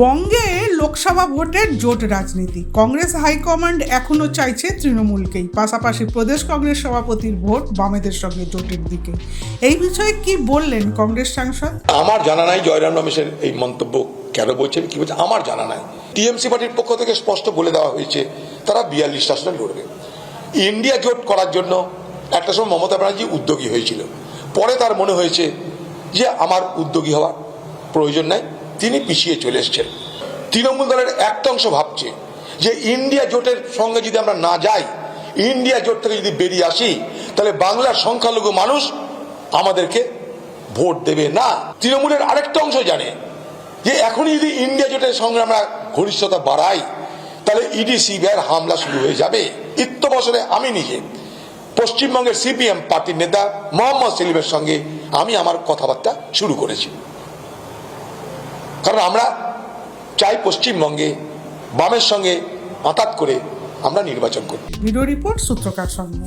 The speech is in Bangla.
বঙ্গে লোকসভা ভোটের জোট রাজনীতি। কংগ্রেস হাইকমান্ড এখনও চাইছে তৃণমূলকেই। পাশাপাশি প্রদেশ কংগ্রেস সভাপতির ভোট বামেদের সঙ্গে জোটের দিকে। এই বিষয়ে কি বললেন কংগ্রেস সাংসদ? আমার জানা নাই জয়রাম রমেশের এই মন্তব্য কেন বলছেন কি বলছে, আমার জানা নাই। টিএমসি পার্টির পক্ষ থেকে স্পষ্ট বলে দেওয়া হয়েছে, তারা বিয়াল্লিশ আসনে লড়বে। ইন্ডিয়া জোট করার জন্য একটা সময় মমতা ব্যানার্জি উদ্যোগী হয়েছিল। পরে তার মনে হয়েছে যে আমার উদ্যোগী হওয়ার প্রয়োজন নাই। তিনি পিছিয়ে চলে এসছেন। তৃণমূল দলের একটা অংশ ভাবছে যে ইন্ডিয়া জোটের সঙ্গে যদি আমরা না যাই, ইন্ডিয়া জোট থেকে যদি বেরিয়ে আসি, তাহলে বাংলার সংখ্যালঘু মানুষ আমাদেরকে ভোট দেবে না। তৃণমূলের আরেকটা অংশ জানে যে এখনই যদি ইন্ডিয়া জোটের সঙ্গে আমরা ঘনিষ্ঠতা বাড়াই, তাহলে ইডি, সিবিআইয়ের হামলা শুরু হয়ে যাবে। ইত্য বছরে আমি নিজে পশ্চিমবঙ্গের সিপিএম পার্টির নেতা মোহাম্মদ সেলিমের সঙ্গে আমি আমার কথাবার্তা শুরু করেছি। কারণ আমরা চাই পশ্চিমবঙ্গে বামের সঙ্গে মাতাত করে আমরা নির্বাচন করি ভিডিও রিপোর্ট সূত্রকার সঙ্গে